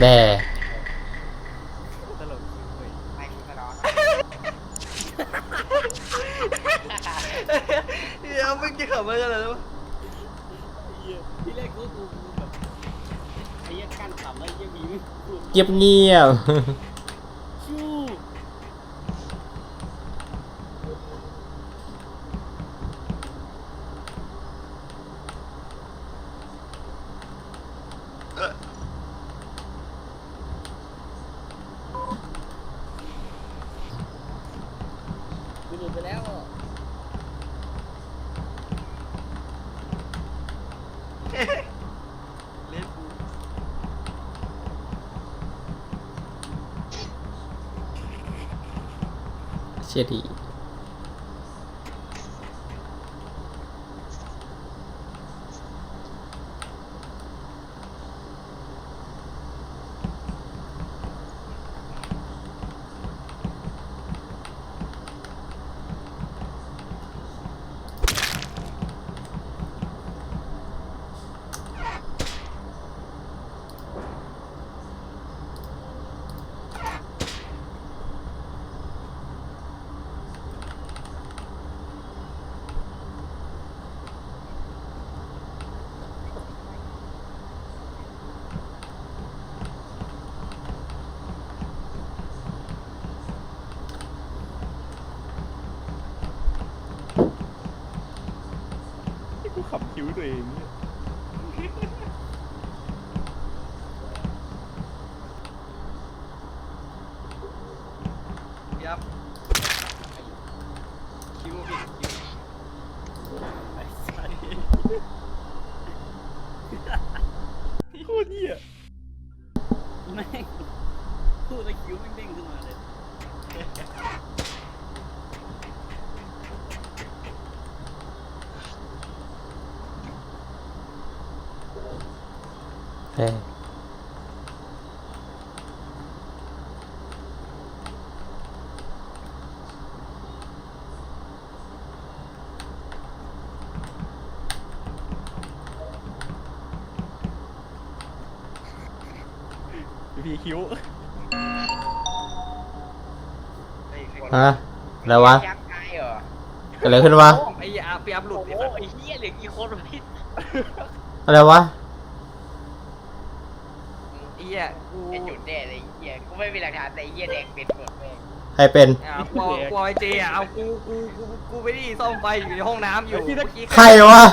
แบตลกจริงเว้ยไม่กูก็ร้อนเฮียมึงจะขับมาขนาดนั้นวะเหี้ยที่แรกกูกูกูแบบไอ้เหี้ยกั้นขำแล้วไอ้เหี้ยมีไม่พูดเงียบเงียบชู้ กูหลุดไปแล้วอะ เล่นกู เชียดี ที่ กูขับคิ้วตัวเองเนี่ย ยับคิวผิดคิว ไอ้สัสโคตรเหี้ยแม่งพูดแล้วคิ้วแม่งเด้งขึ้นมาเลย เฮ้ย พีคิ้วไอ้ใครฮะอะไรวะยักษ์ไงเหรอเกิดอะไรขึ้นวะ ไอ้อาพี่อัพหลุดไอ้โอ้สัสไอ้เหี้ยเหลือกี่คนวะพี่อะไรวะไอ้เหี้ยกูไอ้จุดแน่เลยไอ้เหี้ยกูไม่มีหลักฐานแต่ไอ้เหี้ยแดงเป็นหมดเลยใครเป็น อะกูเอากูเอาไอ้เจอะเอากูกูกูกูไปที่ซ่อมไฟอยู่ในห้องน้ำอยู่เมื่อกี้ใครวะ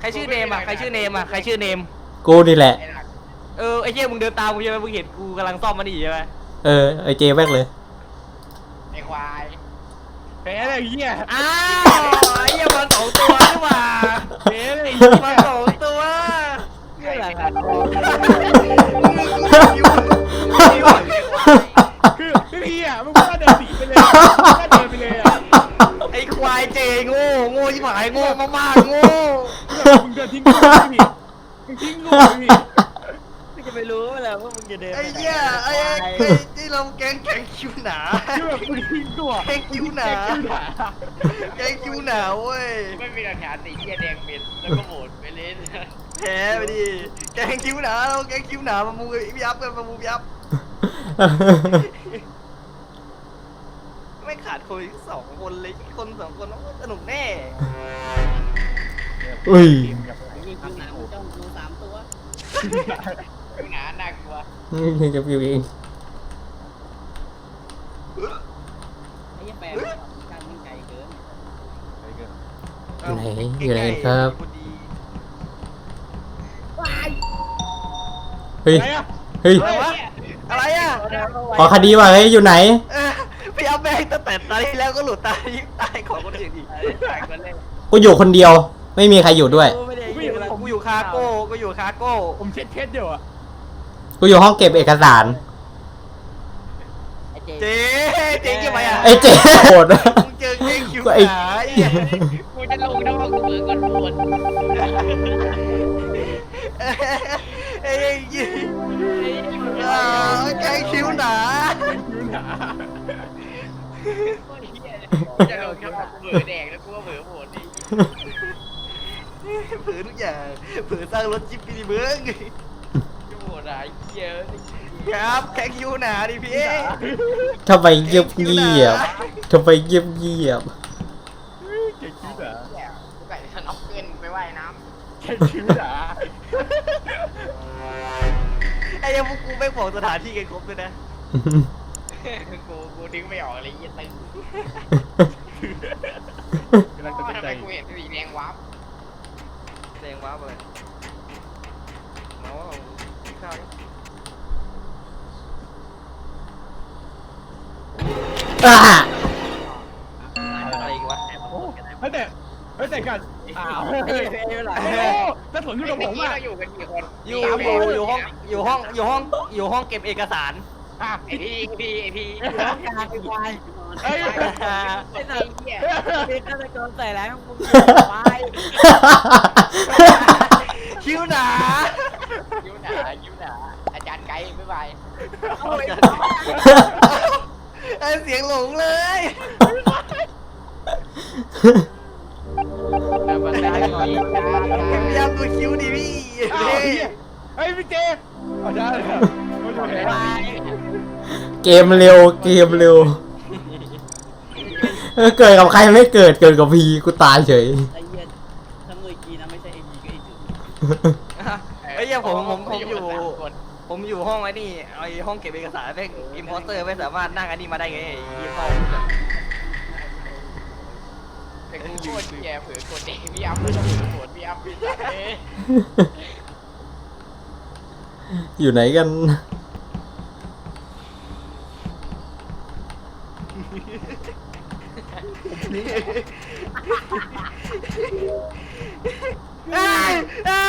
ใครชื่อเนมอะใครชื่อเนมอะใครชื่อเนมกูนี่แหละ ไอ้หลัก เออไอ้เหี้ยมึงเดินตามกูใช่ไหมมึงเห็นกูกำลังซ่อมมันนี่ใช่ไหมเออไอเจแม่งเลย ไอ้ควายแพ้เลยเหี้ยอ้าวไอ้เหี้ยมันสองตัวนี่หว่าแพ้เลยเหี้ยมันสองตัวไอ้หลักคือคือพี่อะมึงก็เดินหนีไปเลยก็เดินไปเลยอะไอ้ควายเจโง่โง่ชิบหายโง่มากๆโง่ มึงเดินทิ้งกูไปพี่มึงทิ้งกูไปพี่กูจะ ไปรู้แหละว่ามึงจะเดินไอ้เหี้ยไอ้ไอ้ที่เราแกงแกงคิวหนาคือแบบมึงทิ้งกูอะแกงคิวหนาแกงคิ้วหนาแกงคิวหนาเว้ยไม่มีหลักฐานแต่ไอ้เหี้ยแดงเป็นแล้วก็โหวตไปเล่นแพ้ไปดิแกงคิวหนาเราแกงคิวหนามามูพี่ยับกันมามูพี่ยับไม่ขาดคนอีกสองคนเลยคนสองคนต้องสนุกแน่อุ้ยเกมกับมีคิวหนามึงจ้องกูสามตัว กูหนาหนักกว่า นี่จะพิวเองไอ้เหี้ยแปลการมันไกลเกินอยู่ไหนอยู่ไหนครับเฮ้ยอะไรอะเฮ้ยอะไรวะอะไรอะขอคดีว่ะเฮ้ยอยู่ไหน เออพี่ยับแม่งตั้งแต่ตอนที่แล้วก็หลุดตายตายของคนอื่นอีกหนักกว่าเล่นกูอยู่คนเดียว ไม่มีใครอยู่ด้วย กูไม่ได้อยู่แล้วกูอยู่คาโก้กูอยู่คาโก้ผมเช็ดเช็ดเดียวอะ กูอยู่ห้องเก็บเอกสาร ไอ้เจเจ๊เจ๊กี่ไปอะไอ้เจโหด มึงเจอเจ๊คิวหนาไอ้เหี้ยกูจะลงนะว่ากูเบิกก่อนโหวตเอ้ยยิงอ่าแกงคิวหนาคิ้วหนาโคตรเหี้ยเลยกูจะลงนะว่ากูเบิกแดงแล้วกูก็เบิกโหวตนี่เผือทุกอย่างเผือสร้างรถจิ๊บปีดีเบิ้งจะโหวตอะ ไรนาเหี้ยครับแข่งคิวหนาดิพี่ทำไมเงียบเงียบทำไมเงียบเงียบเก่งคิดอะเหี้ยกูไก่จะน็อกเกินไปว่ายน้เก่งคิดอะไอ้ยังพวกกูไม่บอกสถานที่กันครบเลยนะำกูกูดึงไม่ออกเลยยี่ตึงกำลังจะทำใจไมกูเห็นสีแดงวับแรงว้าเลยมาว่า ข้าวอ่าอะไรอีกวะเฮ้ยแต่เฮ้ยแต่กันอ้าวไอ้เหี้ยไอ้หลายโอ้ถ้าสนอยู่กับผมออะกี้เราอยู่กันกี่คนอยู่อยู่อยู่ห้องอยู่ห้องอยู่ห้องอยู่ห้องเก็บเอกสารอะไอพี่ไอพี่ไอพี่กลางคือควายเฮ้ยไอเหี้ยเป็นฆาตกรใส่ร้ายมึงควาย คิวหนา ยิ้วหนายิ้วหนาอาจารย์ไกด์บ๊ายบาย ไอ้เสียงหลงเลยแต่มันได้ก่อนพยายามดูคิวดิพี่อ้าวเหี้ยเฮ้ยพี่เจเอาได้เลยอะเขาอยู่ไหนอะเกมเร็วเกมเร็วเออเกิดกับใครไม่เกิดเกิดกับพีกูตายเฉยไอ้เหี้ยถ้ามือกีนะไม่ใช่ไอ้ยีก็ไอ้จุดไอ้เหี้ยผมผมผมอยู่ผมอยู่ ห้องไอ้นี่ไอ้ห้องเก็บเอกสารแม่งอิมพอร์เตอร์ไม่สามารถนั่งอันนี้มาได้ไงไอ้ยี่ห้อแต่กูโคตรแย่เผือกดเองพี่อัพไม่ต้องเผือกดพี่อัพพี่สัตว์เอ้ยอยู่ไหนกัน ไอ้ไอ้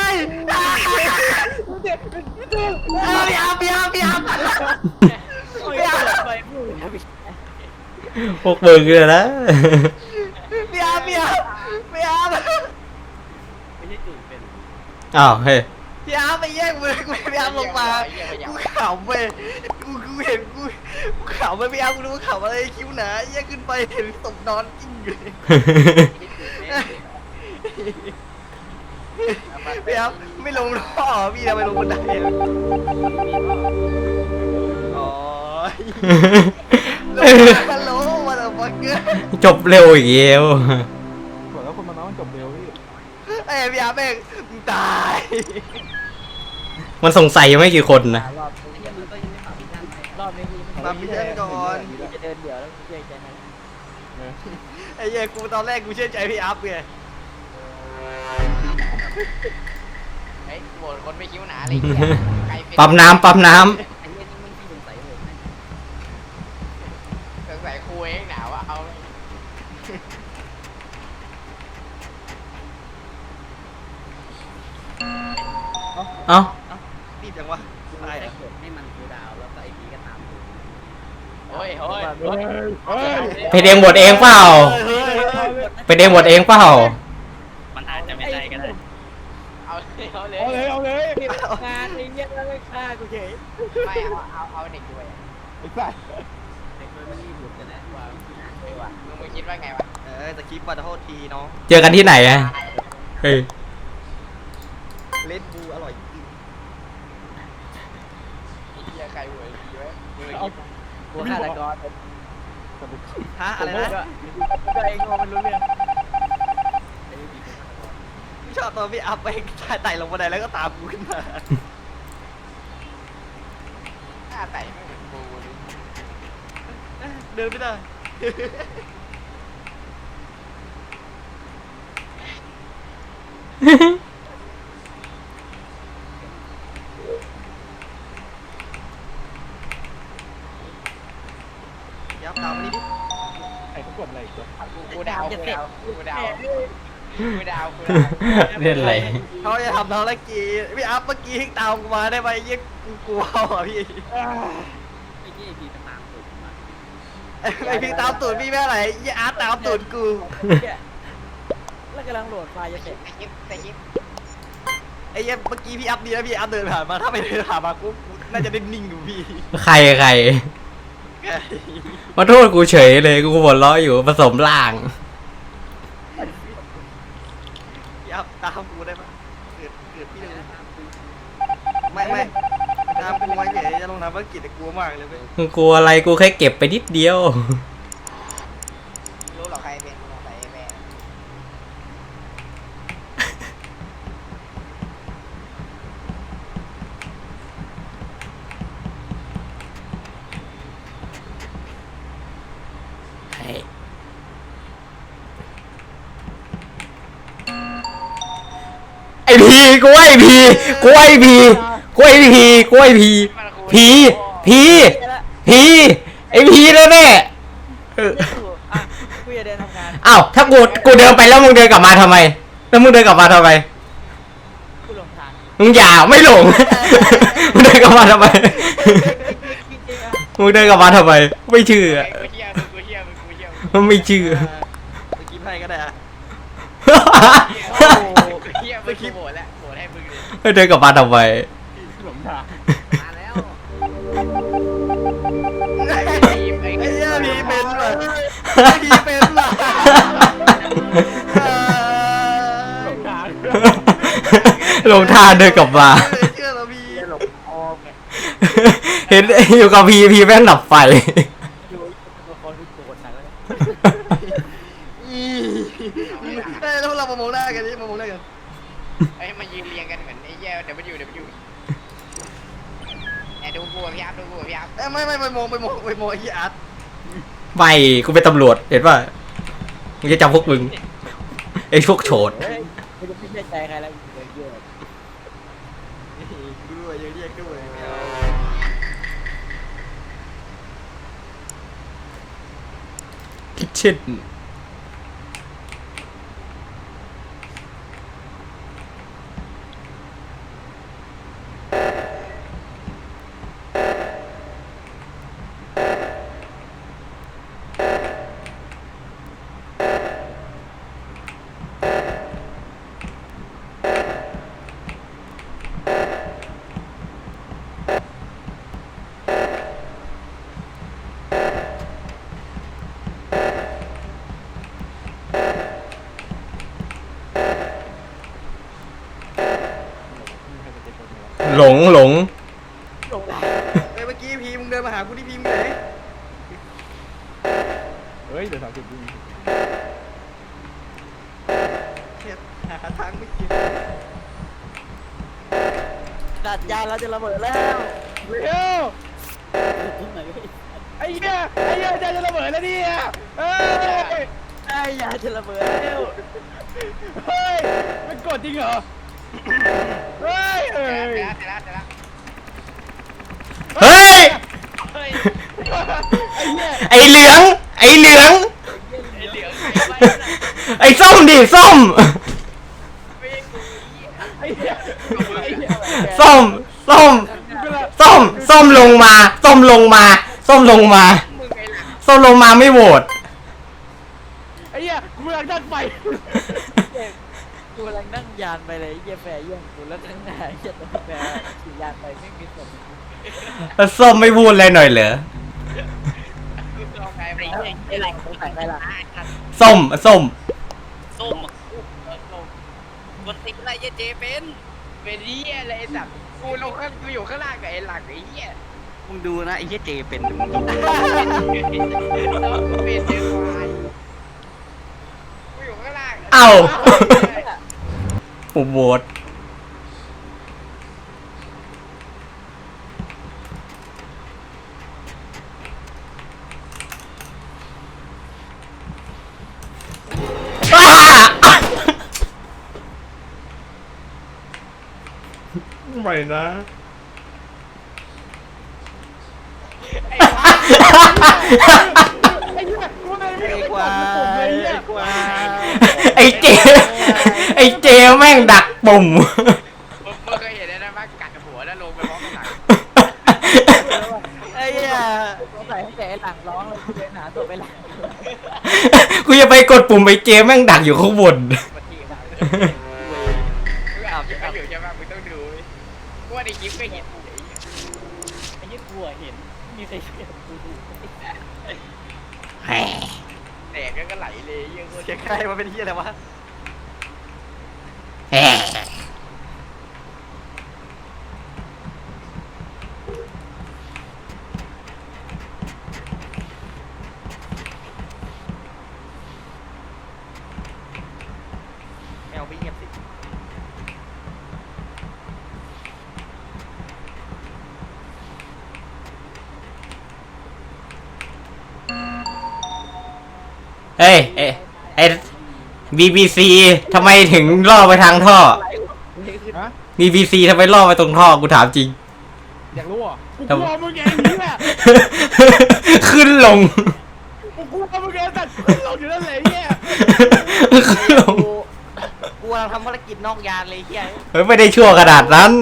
ไอ้พี่อาพี่อาพี่อา โอ้ยไปพูด พวกมึงเลยนะ พี่อาพี่อาพี่อาไม่ใช่จุดเป็น อ้าวเฮ้ย พี่อาไปแย่งมือพี่อาลงมากูขำไปกูกูเห็นกูกูขำไปพี่อากูรู้ว่าขำอะไรคิ้วหนาแย่งขึ้นไปเห็นศพนอนกิ้งอยู่พี่อาไม่ลงท่อพี่ทำไมลงบันไดอ๋อฮัลโหลมา จบเร็วอีกแล้วบอกแล้วคนมาเมาส์มันจบเร็วพี่ไอ้พี่อาแม่งมึงตายมันสงสัยยังไม่กี่คนนะ รอบไอ้เหี้ยมันก็ยังไม่ปรับพิจารณารอบนี้กูมาพี่เจ้ก่อนจะเดินเดี่ยวแล้วกูเชื่อใจมันไอ้เหี้ยกูตอนแรกกูเชื่อใจพี่อัพไงเฮ้ยโหวตคนไม่คิ้วหนาเลยเนี่ยใครเป็นปั๊มน้ำปั๊มน้ไอ้เหี้ยนี่มึงที่สงสัยผมนะ สงสัยครูเองหนาวะเอาำ เอ้ารีบจังวะตายแต่อะกดให้มันคูลดาวน์แล้วก็ไอ้พีก็ตามดูโอ้ยโอ้ยเฮ้ยเฮ้ยเพจเองบทเองเปล่าเฮ้ยเฮ้ยเพจเองบทเองเปล่ามันอาจจะไม่ได้ก็ได้เอาเลยเอาเลยเอาเลยเอาเลยงานไอ้เหี้ยแล้วไม่ฆ่ากูเฉยไม่เอาเอาเอาเด็กด้วยไอ้สัสเด็กมันรีบหลุดกันแล้วว่าเออว่ะมึงมึงคิดว่าไงวะเออตะคริปต์มาโทษทีน้องเจอกันที่ไหนอะเฮ้ย เล่นบูอร่อยจริง ไอ้เหี้ยใครหวยดีวะมึง เอา กูฆาตกร ฮะอะไรนะตัวเองงงมันรู้เรื่องพี่ชอบตอนพี่อัพไปไต่ลงบันไดแล้วก็ตามกูขึ้นมาหน้าไต่ไม่เหมือนกูเลยเดินไม่ได้ กูดาวกูดาวกูดาวเล่นอะไรเขาจะทำน้องละกี้พี่อัพเมื่อกี้ตามกูมาได้ไหมยี่กูกลัวอะพี่ไอ้ที่พีก็ตามตูดมาไอพี่ตามตูดพี่แม่อะไรยี่อาร์ตามตูดกูแล้วกำลังโหลดไฟล์จะเสร็จแต่ยิบแต่ยิบไอ้เหี้ยเมื่อกี้พี่อัพดีแล้วพี่อัพเดินผ่านมาถ้าไม่เดินผ่านมากูน่าจะได้นิ่งอยู่พี่ ใครใครมาโทษกูเฉยเลยกูหัวเราะอยู่ผสมล่าง พี่อัพ ตามกูได้ปะเกิดเกิดพี่เลยนไม่ไม่ตามกูมาเฉยจะลงน้ำภารกิจแต่กลัวมากเลยเว้ย กลัวอะไรกูแค่เก็บไปนิดเดียว รู้หรอกใครเป็นรู้หรอกใครเป็น ไอพีกูไอพีกูไอพีกูไอพีกูไอพีพีพีพีไอพีแน่แน่ๆเอออะกูจะเดินทำงานอ้าวถ้ากูกูเดินไปแล้วมึงเดินกลับมาทำไม แล้วมึงเดินกลับมาทำไมกูหลงทางมึงอย่าไม่หลง มึงเดินกลับมาทำไมจริงๆอะมึงเดินกลับมาทำไม ไม่เชื่อกูเฮียมึงกูเฮียมึงกูเฮียมึงมันไม่เชื่อสกิปให้ก็ได้อะ กูเฮียมึงกูโหวตแล้วโหวต ให้มึงเลยเดินกลับมาทำไมหลงทางมาแล้วไอ้ไอ้ไอ้เหี้ยพีเป็นว่ะพีเป็นว่ะเอหลองทางลงท่าเดินกลับมาเชื่อเราพีหลงออมไงเห็นอยู่กับพีพีแม่งดับไฟอยู่ตัวละครที่โกรธหนักเลยอีเอ้ยแล้วเรามามองหน้ากันดิมามองหน้ากันไอ้มายืนเรียงกัน ยเดี๋ยวมันอยู่เดี๋ยวมันอยู่ไอ้ดูกูพี่อาร์ดูกูพี่อาร์เอ้ยไม่ไม่ไปมองไปมองไปมองไอ้ที่อาร์ตไม่กูเป็นตำรวจเห็นป่ะมึงจะจับพวกมึงไอ้พวกโฉดเฮ้ยกูจะไม่เชื่อใจใครแล้วกูเลยเยอะด้วยยังเรียกด้วยไม่เอาคิดเช่น หลงหลง หลงไหล เอ้ยเมื่อกี้พีมึงเดินมาหากูที่พีมึงไหน เฮ้ยเดี๋ยวสามสิบวิเหี้ยหาทางไม่เจอดัดยานเราจะระเบิดแล้วเร็วทิ้งหน่อยเว้ยไอ้เหี้ยไอ้เหี้ยใจจะระเบิดแล้วเนี่ยเฮ้ยไอ้ยานจะระเบิดแล้วเฮ้ยมันกดจริงเหรอเฮ้ยเฮ้ยแต่ละแต่ละแต่ละเฮ้ยเฮ้ยไอ้เหี้ยไอเหลือง ไอเหลือง ไอ้เหลืองไอ้ไไอส้ มดิส้มม่ใช่กูเหี้ยไอ้เหี้ยไอ้เหี้ยส้ม ส้มกูละส้ม ส้มลงมา ส้มลงมา ส้มลงมามึงไอ้หลังส้มลงมาไม่โหวต ไอ้เหี้ยกูกำลังดันไฟกูกำลังนั่งยานไปเลยไอ้เหี้ยแฟร์เยี่ยมกูแล้วข้างหน้าไอ้เหี้ยตัวแฟร์ขี่ยานไปไม่มีสมแล้วส้มไม่พูดอะไรหน่อยเหรอกูลองไงไอ้ไอ้เหี้ยไอ้หลังสงสัยอะไรล่ะส้ม ส้ม ส้มคนติ๊กอะไรเจเป็นเป็นเหี้ยอะไรไอ้สัตว์กูลงข้างกูอยู่ข้างล่างกับไอ้หลังไอ้เหี้ยมึงดูนะไอ้เหี้ยเจเป็นแล้วกูเป็นเจควายกูอยู่ข้างล่าง เอ้าผมโหวตอ้า ไม่นะ ไอ้เหี้ยกูไม่ได้ไอ้ไม่ควาได้กดเลยยเหี้ยไอ้ควายไอเจไอเจแม่งดักปุ่ม มึงมึงเคยเห็นได้ไหมกัดหัวแล้วลงไปพร้อมกับหลังไอ้เหี้ยสงสัยตั้งแต่ไอ้หลังร้องเลยกูเดินหาตัวไปหลังกูจะไปกดปุ่มไอ้เจแม่งดักอยู่ข้างบน ใครมาเป็นเหี้ยอะไรวะ แหม BBC ทำไมถึงล่อไปทางท่อ ฮะ BBC ทำไมล่อไปตรงท่อกูถามจริง อยากรู้อะกูทำกลัวมึงไงนี่แหละขึ้นลง กูกลัวมึงไงแต่ขึ้นเราอยู่นั่นแหละเนี่ยขึ้นลง กูกูกำลังทำภารกิจนอกยานเลยเฮียเฮ้ยไม่ได้ชั่วขนาดนั้น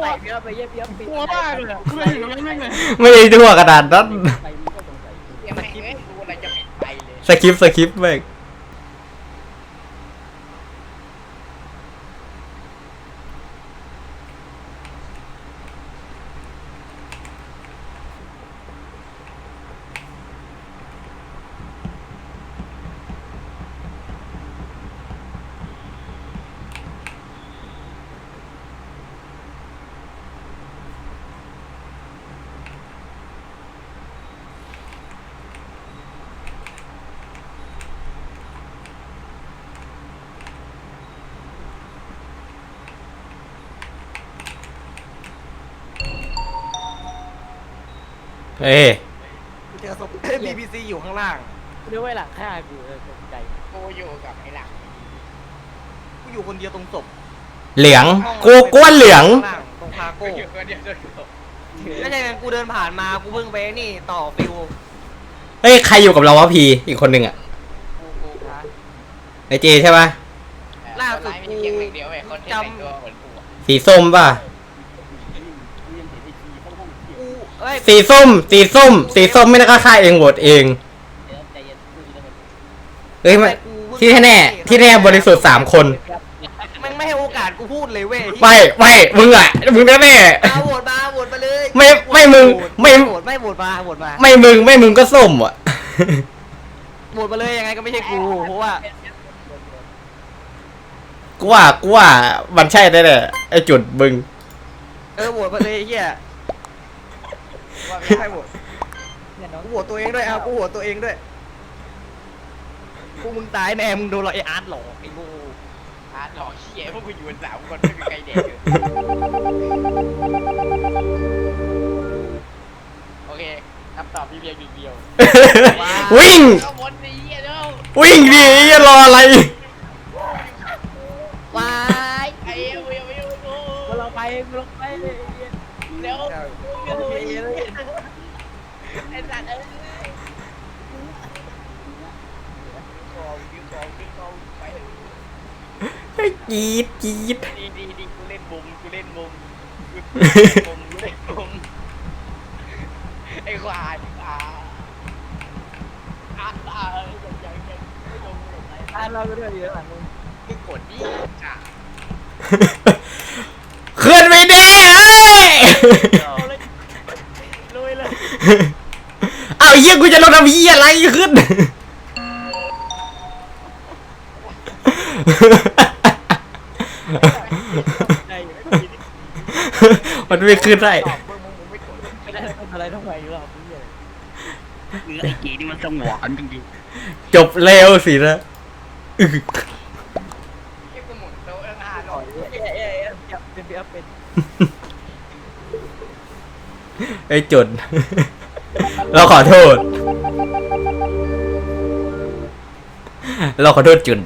ใส่เยอะไปเย็บเย็บปิดกลัวมากเลยอะกูเลยอยู่ตรงนั้นแม่งเลยไม่ได้ชั่วขนาดนั้นใครมึงก็สงสัยกูยังไม่เอ้ยกูอะไรจะปิดไฟเลยสคริปต์สคริปต์แม่ง เอ้ยกูเจอศพเฮ้ย BBC อยู่ข้างล่าง กูนึกว่าหลังฆ่ากูเออตกใจกูอยู่กับไอ้หลังกูอยู่คนเดียวตรงศพเหลืองกูกวนเหลืองข้างล่างตรงคากูโก้อยู่คนเดียวด้วยกูไม่ใช่ไงกูเดินผ่านมา กูเพิ่งไปนี่ต่อฟิวเฮ้ยใครอยู่กับเราวะพีอีกคนหนึ่งอะกูกูไอเจใช่ปะล่าสุดไม่กูใช่เพียงหนึ่งเดียวเว้ยคนที่แต่งตัวเหมือนกูอะสีส้มป่ะ กูยังเห็นไอ้ทีเข้าห้องเที่ยว กู เอ้ยสีส้ม สีส้ม สีส้มไม่ได้ก็ฆ่าเองโหวตเอง เดี๋ยวใจเย็นกูจะได้เฮ้ยไม่ที่แน่ๆที่แน่บริสุทธิ์สามคนแม่งไม่ให้โอกาสกูพูดเลยเว้ยไม่ไม่มึงอะมึงแน่แน่เอาโหวตมาโหวตมาเลยไม่ไม่มึงไม่ โหวตไม่โหวตมาโหวตมาๆไม่มึงไม่มึงก็ส้มอะ โหวตมาเลยยังไงก็ไม่ใช่กูเพราะว่ากูว่ากูว่ามันใช่แน่ๆไอจุดมึง เออโหวตมาเลยไอ้เฮีย ว่าไม่ให้โหวตเนี่ยน้องกูโหวตตัวเองด้วยเอากูโหวตตัวเองด้วยกูมึงตายแน่มึงโดนเราไอ้อาร์ตหลอกไอ้โง่อาร์ตหลอกเชี่ยพวกกูอยู่กันสามคนไม่มีใครเด็กเลยโอเคคำตอบพี่เพียงหนึ่งเดียววิ่งข้างบนนี้เด้อวิ่งดิอย่ารออะไร วายไอ้เอ้ยเอ้ยเอ้ยโอ้กูลองไปกูลองไปเลย เร็วเร็วไอ้สัตว์เอ้ยของดิ้งของดิ้งของไปเถอะกรีดกรีดดีดีดีกูเล่นมุมกูเล่นมุมกูเล่นมุมกูเล่นมุมไอ้ควายอ่าอ่าอ่าอย่างอย่างอย่างไม่ลงไม่ลงไปอะเราก็ด้วยอยู่ข้างหลังมึงมึงกดดิจ้ะ ขึ้นไม่ได้เอ้ย เอาเลยลุยเลยเอาเยี่ยกูจะลงทำเยี่ยอะไรขึ้นใจอยู่ไม่ดีมันไม่ขึ้นได้ตอบมึงมึงมึงไม่กดไม่ได้เป็นอะไรทำไมหรอกพี่เนื้อไอ้กีนี่มันสงวนจริงจบเร็วสินะอึกไอ้กูหมุนโต๊ะแล้วหน้าหน่อยเอ๊ะเอ๊ะเอ๊ะเอ๊ะเป็นเป็นเป็น ไอ้จุด เราขอโทษ เราขอโทษจุด